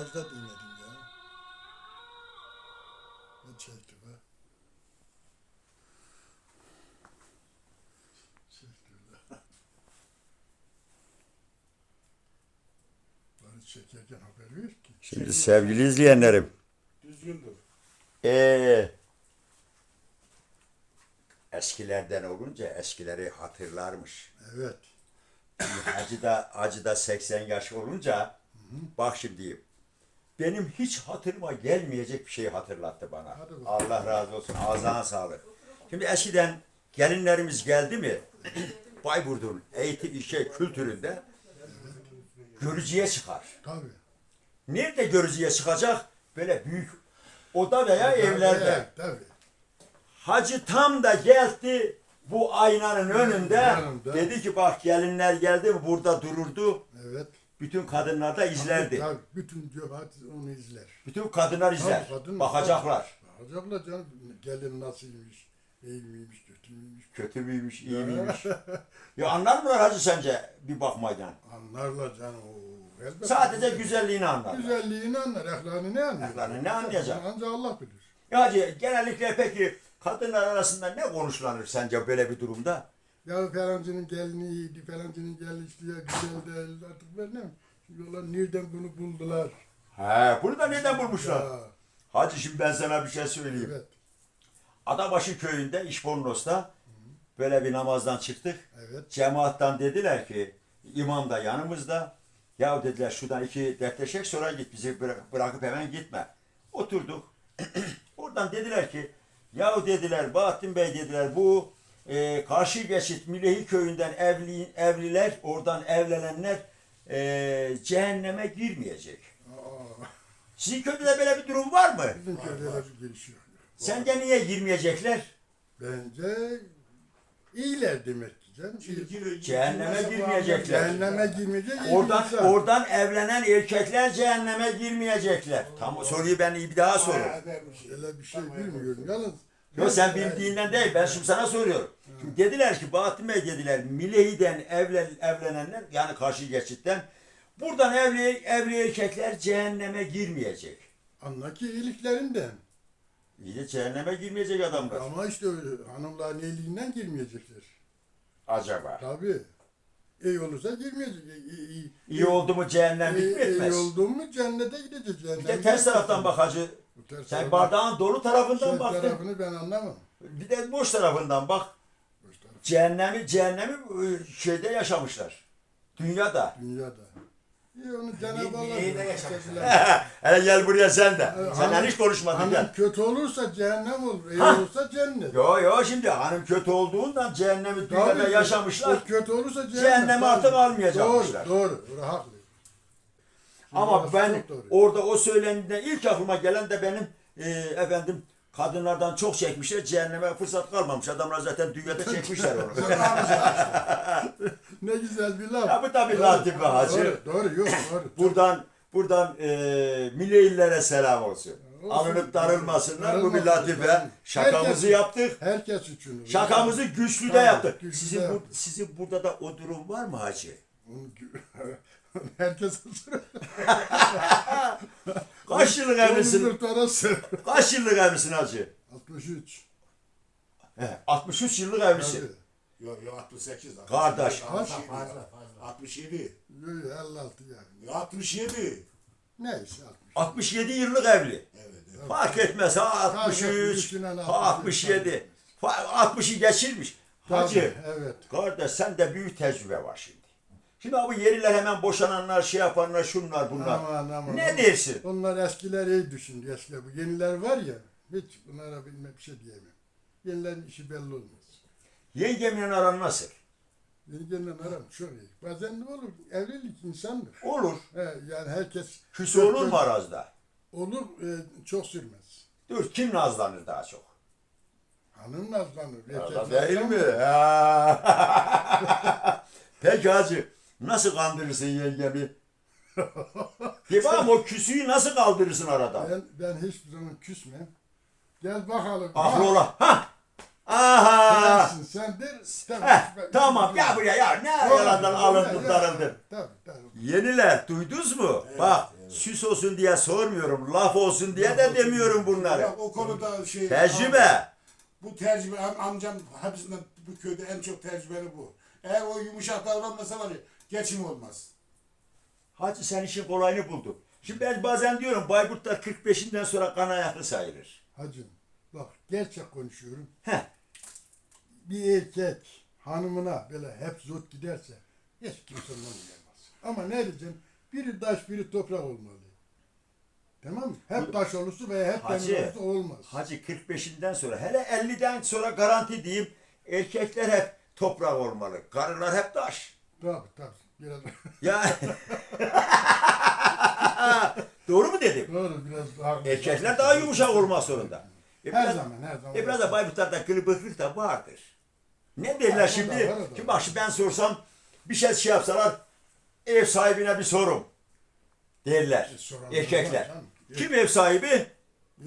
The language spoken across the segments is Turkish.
Hacda dinledim ya. Ne çekti be? Çekti be. Bari çekerken haber ver ki. Şimdi sevgili izleyenlerim, Düzgün dur. ee, eskilerden olunca eskileri hatırlarmış. Evet. Hacı da, Hacı da 80 yaş olunca bak şimdi benim hiç hatırıma gelmeyecek bir şeyi hatırlattı bana. Allah razı olsun. Ağzına sağlık. Şimdi eskiden gelinlerimiz geldi mi Bayburt'un eğitim şey kültüründe görücüye çıkar. Tabii. Nerede görücüye çıkacak? Böyle büyük oda veya evlerde. Evet, tabii. Hacı tam da geldi bu aynanın önünde. Yanında. Dedi ki bak gelinler geldi mi burada dururdu. Evet. Bütün kadınlar da izlerdi. Tabii, bütün cemaat onu izler. Bütün kadınlar izler. Tabii, kadın- Bakacaklar. Bakacaklar canım. Gelin nasılmış, iyi miymiş, kötü müymüş. Kötü müymüş, iyi miymiş? ya anlar mılar hacı sence bir bakmaydan? Anlarlar canım. Oo, elbette. Sadece güzelliğini anlar. Güzelliğini anlar, ahlakını ne anlar? Ahlakını ne anlayacak? Ancak Allah bilir. Ya hacı genellikle peki kadınlar arasında ne konuşlanır sence böyle bir durumda? Ya falancının gelini iyiydi, falancının gelini işte ya güzel değil artık ben ne Şimdi onlar nereden bunu buldular? He, bunu da neden bulmuşlar? Ya, Hacı şimdi ben sana bir şey söyleyeyim. evet, Adabaşı köyünde İşbornos'ta böyle bir namazdan çıktık. evet. Cemaattan dediler ki imam da yanımızda. Ya dediler şuradan iki dertleşek sonra git bizi bırak- bırakıp hemen gitme. Oturduk. Oradan dediler ki ya dediler Bahattin Bey dediler bu e, karşı geçit Milehi köyünden evli, evliler oradan evlenenler e, cehenneme girmeyecek. Aa, Sizin köyde de böyle bir durum var mı? bizim köyde bir gelişiyor. Sence niye girmeyecekler? Bence iyiler demek ki canım. Çünkü Cehenneme girmeyecekler. Cehenneme girmeyecek iyi Oradan insan. oradan evlenen erkekler cehenneme girmeyecekler. Tam soruyu ben bir daha soruyorum. Öyle bir şey bilmiyorum yalnız. Yok sen bildiğinden değil ben şimdi sana soruyorum. Şimdi dediler ki Bahattin Bey dediler Milehi'den evlen, evlenenler yani karşı geçitten buradan evli, evli erkekler cehenneme girmeyecek. Anla ki iyiliklerinden. İyi de cehenneme girmeyecek adamlar. Ama işte öyle hanımların iyiliğinden girmeyecekler. Acaba. Tabii. İyi olursa girmeyecek. İyi, iyi, İyi oldu mu cehennem iyi, iyi bitmez. oldu mu cennete gidecek. Bir de ters taraftan bak hacı. Ters Sen tarafı- bardağın dolu tarafından Şey baktın. tarafını ben anlamam. Bir de boş tarafından bak. Boş taraf. Cehennemi cehennemi e, şeyde yaşamışlar. Dünyada. Dünyada. İyi onu Cenab-ı Allah. bir de yaşamışlar. Hele gel buraya sen de. Evet, Senden hanım- hiç konuşmadın Hanım gel. kötü olursa cehennem olur. İyi Ha. olursa cennet. Yo yo şimdi hanım kötü olduğundan cehennemi dünyada Tabii, yaşamışlar. O kötü olursa cehennem. Cehenneme tabii. artık almayacakmışlar. Doğru, doğru. Doğru, haklı. Ama Orası ben çok doğru. orada o söylendiğinde ilk aklıma gelen de benim e, efendim kadınlardan çok çekmişler. Cehenneme fırsat kalmamış. Adamlar zaten dünyada çekmişler onu. Ne güzel bir laf. bu tabii Doğru, latife hacı. Doğru, doğru, yok doğru. Buradan buradan e, milliyillere selam olsun. Olsun. Alınıp darılmasınlar. Bu bir Darılmasın, latife. tabii. Şakamızı Herkes- yaptık. Herkes için. Şakamızı güçlü de Tabii, yaptık. güçlü Sizin, de bu, yaptık. sizin burada da o durum var mı hacı? Herkes hazır. Kaç yıllık evlisin? Onun kurtarası. Kaç yıllık evlisin hacı? 63. He, 63 yıllık evlisin. Yok yok 68. Kardeş. Fazla Kaç? fazla fazla. 67. Yok, 56 yani. 67. Neyse 60. 67 yıllık evli. Evet evet. Fark etmez ha 63, 63'ünden ha 67. Fa- 60'ı geçirmiş. Hacı, Tabii, evet. kardeş sende büyük tecrübe var şimdi. Şimdi abi yeriler hemen boşananlar, şey yapanlar, şunlar bunlar. Aman, aman. ne dersin? Onlar eskiler iyi düşün. Eskiler bu yeniler var ya. Hiç bunlara bilmem bir şey diyemem. Yenilerin işi belli olmaz. Yengemle aran nasıl? Yengenle aram çok iyi. Bazen ne olur? Evlilik insandır. Olur. He, yani herkes... Küsü olur mu arazda? Olur, e, çok sürmez. Dur kim nazlanır daha çok? Hanım nazlanır. erkek Arada değil mi? Peki hacı nasıl kandırırsın yengemi? Bir bak o küsüyü nasıl kaldırırsın arada? Ben, ben hiçbir zaman küsmem. Gel bakalım. Ahrola. Ha. Aha. Sensin, sen der. Tamam, Heh, ben- tamam ya buraya ya ne yalandan alındın darıldın. Tabii tabii. Yeniler duydunuz mu? Evet, Bak evet. Süs olsun diye sormuyorum. Laf olsun diye de demiyorum bunları. Bak o konuda şey... Tecrübe. Bu tecrübe am- amcam hepsinden bu köyde en çok tecrübeli bu. Eğer o yumuşak davranmasa var ya geçim olmaz. Hacı sen işin kolayını buldun. Şimdi ben bazen diyorum Bayburtlar 45'inden sonra kan ayaklı sayılır. Hacım bak gerçek konuşuyorum. Heh. Bir erkek hanımına böyle hep zot giderse hiç kimse ondan gelmez. Ama ne diyeceğim? Biri taş biri toprak olmalı. Tamam mı? Hep taş olursa veya hep Hacı, demir olursa olmaz. Hacı 45'inden sonra hele 50'den sonra garanti diyeyim erkekler hep toprak olmalı. Karılar hep taş. Tabii tabii. Biraz Ya Doğru mu dedim? doğru biraz daha. Erkekler daha yumuşak olmak zorunda. E Her biraz- zaman her zaman. E biraz da Bayburtlar'da kılıbıklık da vardır. Ne derler şimdi? var, var. Şimdi bak şimdi ben sorsam bir şey şey yapsalar ev sahibine bir sorum derler E, erkekler. var canım. Kim ev sahibi?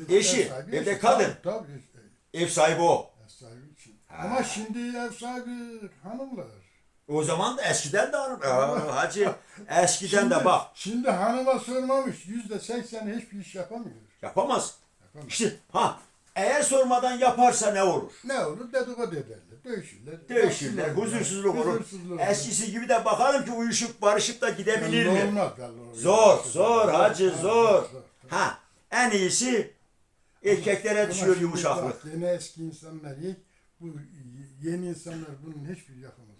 eşi, Ev sahibi evde eşi. kadın. Tabii, tabii. Ev sahibi o. Ev sahibi için. Ama şimdi ev sahibi hanımlar. O zaman da eskiden de hanım. Aa, hacı eskiden de Şimdi- bak Şimdi hanıma sormamış. Yüzde seksen hiçbir iş yapamıyor. yapamaz. Yapamaz. İşte ha eğer sormadan yaparsa ne olur? Ne olur dedikodu ederler. Dövüşürler. Dövüşürler, huzursuzluk olur. Huzursuzluk olur. Eskisi gibi de bakalım ki uyuşup barışıp da gidebilir mi? Olmaz. Zor, zor hacı, Ha, zor. Ha, en iyisi erkeklere düşüyor yumuşaklık. Yeni eski insanlar bu yeni insanlar bunun hiçbir yapamaz.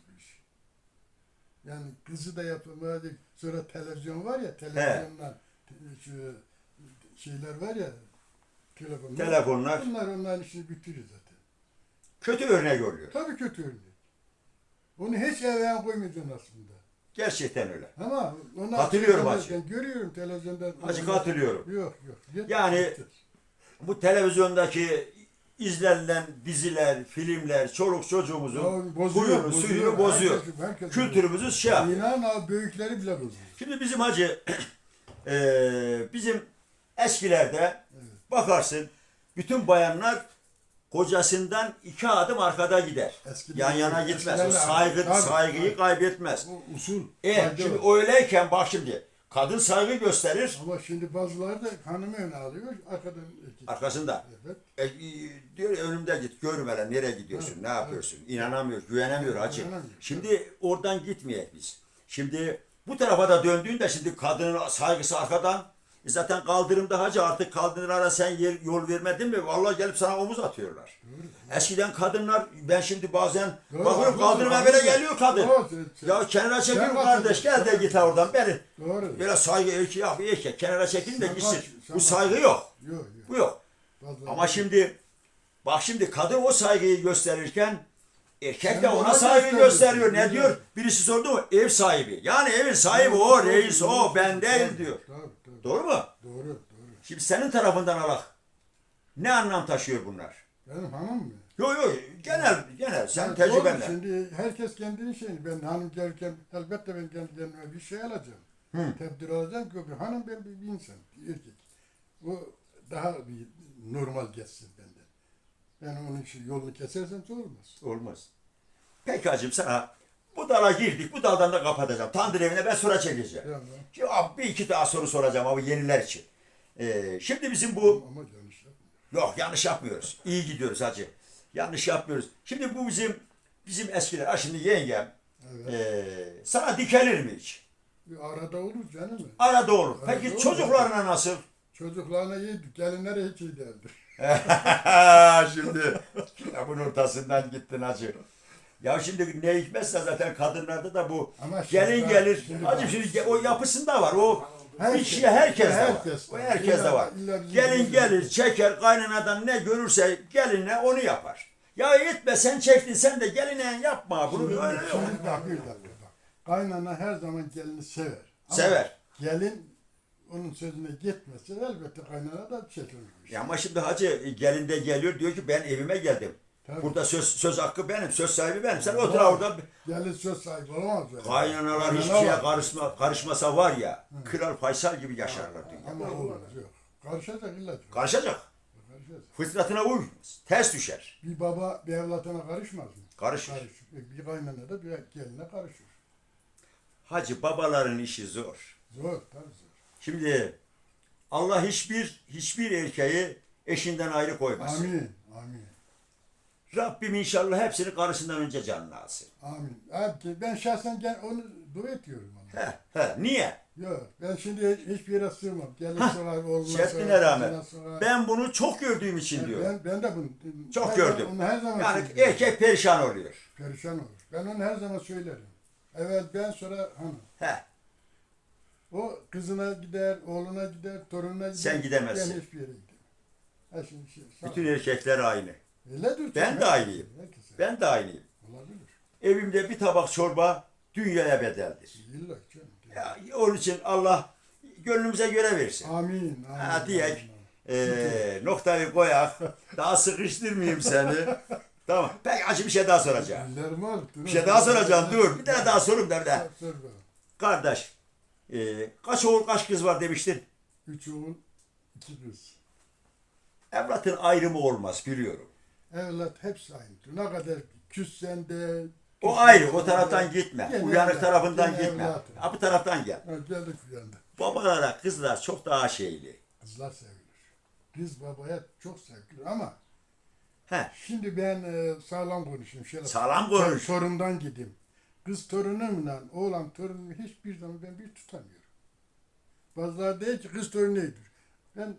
Yani kızı da yapamaz. Sonra televizyon var ya televizyonlar te- şu şeyler var ya telefonlar. Telefonlar Bunlar onların işini bitirir zaten. kötü örnek oluyor. Tabii kötü örnek. Onu hiç eve koymayacaksın aslında. Gerçekten öyle. Ama ona Katılıyorum hacı. görüyorum televizyonda. Hacı katılıyorum. Yok yok. Yani- Bu televizyondaki izlenilen diziler, filmler, çoluk çocuğumuzun huyunu, suyunu bozuyor. Herkes- herkes Kültürümüzü şey yapıyor. İnan abi büyükleri bile bozuyor. Şimdi bizim hacı eee, bizim eskilerde bakarsın bütün bayanlar kocasından iki adım arkada gider. Eskiden- Yan yana gitmez. O saygı, Tabii, saygıyı tabii. kaybetmez. O usul. E şimdi öyleyken bak şimdi kadın saygı gösterir Ama şimdi bazıları da hanımı öne alıyor, arkadan arkasında. Evet. E, e, diyor önümde git görmeden nereye gidiyorsun Evet, ne yapıyorsun inanamıyor güvenemiyor hacı. İnanamıyor. Şimdi oradan gitmeyek biz. Şimdi bu tarafa da döndüğünde şimdi kadının saygısı arkadan e zaten kaldırımda hacı artık kaldırımlara sen yer, yol vermedin mi vallahi gelip sana omuz atıyorlar. Eskiden kadınlar ben şimdi bazen Doğru, bakıyorum doğru, kaldırıma doğru. böyle geliyor kadın. Doğru, Ya kenara çekil kardeş gel de git oradan beni. Doğru. Böyle saygı erkeği ya bir erkek kenara çekilin de gitsin. Bu saygı yok. Yok yok. Bu yok. Bazıları- Ama şimdi bak şimdi kadın o saygıyı gösterirken erkek de ona saygı gösteriyor. Ne diyor? Birisi sordu mu? Ev sahibi. Yani evin sahibi o, reis o, ben değil diyor. Doğru mu? Doğru, doğru. Şimdi senin tarafından alak. Ne anlam taşıyor bunlar? Benim hanım mı? Yok yok genel genel sen Yani tecrübenle. Şimdi herkes kendinin şeyini. Ben hanım gelirken elbette ben kendi kendime bir şey alacağım. Hı. Tebdil alacağım ki bir hanım ben bir, bir insan, bir erkek. O daha bir normal geçsin benden. Ben onun için yolunu kesersem olmaz. Olmaz. Peki hacım sana bu dala girdik. Bu daldan da kapatacağım. Tandır evine ben sonra çekeceğim. Tamam. Şimdi abi bir iki daha soru soracağım abi yeniler için. Ee, şimdi bizim bu Ama yanlış. Yok yanlış yapmıyoruz. İyi gidiyoruz hacı. Yanlış yapmıyoruz. Şimdi bu bizim bizim eskiler. Ha şimdi yengem Evet. eee, sana dikelir mi hiç? Bir arada olur canım. Arada olur. Arada Peki olur. çocuklarına nasıl? Çocuklarına yedik, gelinlere hiç iyi değildir. şimdi kitabın ortasından gittin hacı. Ya şimdi ne hikmetse zaten kadınlarda da bu Ama şimdi gelin bak, gelir. şimdi Hacı bak. şimdi o yapısında var. O Herkes- bir şey herkes de var. herkes O var. herkes de İlla- var. illa bizim Gelin bizim- gelir çeker kaynanadan ne görürse geline onu yapar. Ya etme sen çektin sen de geline yapma bunu Şimdi, öyle yok. şimdi bak bir dakika bak. Kaynana her zaman gelini sever. Ama Sever. Gelin onun sözüne gitmese elbette kaynana da çekilmiş. Ya ama şimdi hacı gelin de geliyor diyor ki ben evime geldim. Tabii. Burada söz söz hakkı benim, söz sahibi benim. Sen otur orada. Gelin söz sahibi olamaz. böyle. Kaynanalar Kaynana hiçbir şeye karışma, karışmasa var ya, Kral Faysal gibi yaşarlar Ama dünya. olmaz yok. Karışacak illa. Karışacak. Karışacak. Fıtratına uymaz. Ters düşer. Bir baba bir evlatına karışmaz mı? Karışır. Karışır. Bir kaynana da bir geline karışır. Hacı babaların işi zor. Zor tabii zor. Şimdi Allah hiçbir hiçbir erkeği eşinden ayrı koymasın. Amin. Amin. Rabbim inşallah hepsini karısından önce canına alsın. Amin. Abi ben şahsen gel onu dua ediyorum. Ona. He, he. Niye? Yok ben şimdi hiçbir yere sığmam. Gelin sonra oğluna Şerefine rağmen. Ben bunu çok gördüğüm için ben, diyorum. ben, ben de bunu Çok ben gördüm. Onu her zaman Yani söylüyorum. erkek perişan oluyor. perişan olur. Ben onu her zaman söylerim. Evet ben sonra hanım. He. O kızına gider, oğluna gider, torununa gider. Sen gidemezsin. Ben hiçbir yere gidemem. Ha şimdi şey, sağ- Bütün erkekler aynı. Öyledir. Ben de aynıyım. herkes- Ben de aynıyım. Olabilir. Evimde bir tabak çorba dünyaya bedeldir. İlla canım. Ya, onun için Allah gönlümüze göre versin. Amin. amin Ha, diyek. Ee, noktayı koyak. Daha sıkıştırmayayım seni. Tamam. Peki acı bir şey daha soracağım. Dur. Bir şey daha soracağım. Dur. Bir tane daha sorum da bir. Kardeş. e, kaç oğul kaç kız var demiştin. Üç oğul, iki kız. Evlatın ayrımı olmaz biliyorum. Evlat hepsi aynı. Ne kadar küssen de... O ayrı. O taraftan gitme. Gene Uyanık evlat, tarafından gene gitme. evlat. Ha, bu taraftan gel. Ha, geldik. Babalara kızlar çok daha şeyli. Kızlar sevilir. Kız babaya çok sevilir ama He. şimdi ben e, sağlam konuşayım. Şöyle Sağlam konuş. Tor- Torundan gideyim. Kız torunumla oğlan torunumu hiçbir zaman ben bir tutamıyorum. Bazıları değil ki kız torunu iyidir. Ben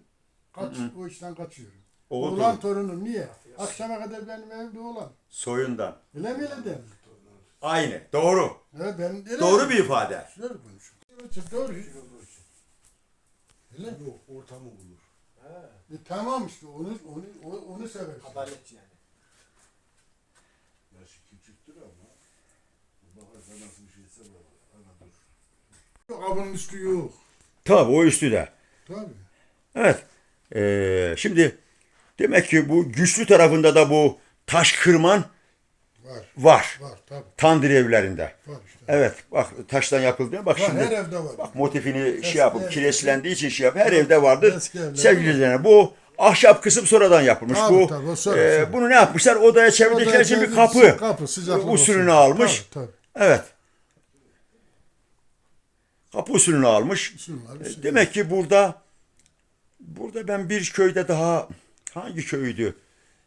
kaç, o işten kaçıyorum. Oğul oğlan torun. torunum niye? Akşama kadar benim evimde oğlan. Soyundan. Öyle mi öyle de? Aynı. Doğru. Evet, ben öyle Doğru bir ifade. Şöyle konuşuyorum. Doğru. Öyle. Yok ortamı bulur. E, tamam işte onu onu onu, onu seversin. Adalet yani. Yaşı küçüktür ama. Bakarsa nasıl bir şeyse bak. Ana dur. Yok, Avının üstü yok. Tabii o üstü de. Tabii. Evet. Ee, şimdi demek ki bu güçlü tarafında da bu taş kırman Var. var. Var tabii. Tandır evlerinde. Var işte. Evet bak taştan yapıldı. Bak Var, şimdi her evde var. bak motifini Eski şey yapıp kireçlendiği için şey yap. Her evde vardır. Sevgili izleyenler bu ahşap kısım sonradan yapılmış. Tabii, bu tabii, sonra, e, sonra. bunu ne yapmışlar? Odaya çevirdikleri için bir kapı, kapı sıcaklık usulünü olsun. almış. Tabii tabii. Evet. Kapı usulünü almış. Usul var, bir şey. Demek ki burada burada ben bir köyde daha hangi köydü?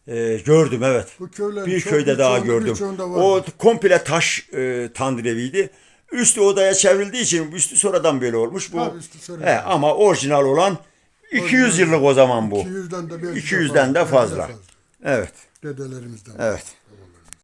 Ee, gördüm evet. Bu Bir çok- köyde daha gördüm. O komple taş e, tandır eviydi. Üstü odaya çevrildiği için üstü sonradan böyle olmuş bu. Sonradan. He, ama orijinal olan 200 Orijinal. yıllık o zaman bu. 200'den de belki 200'den de belki fazla. Evet. Dedelerimizden. Evet.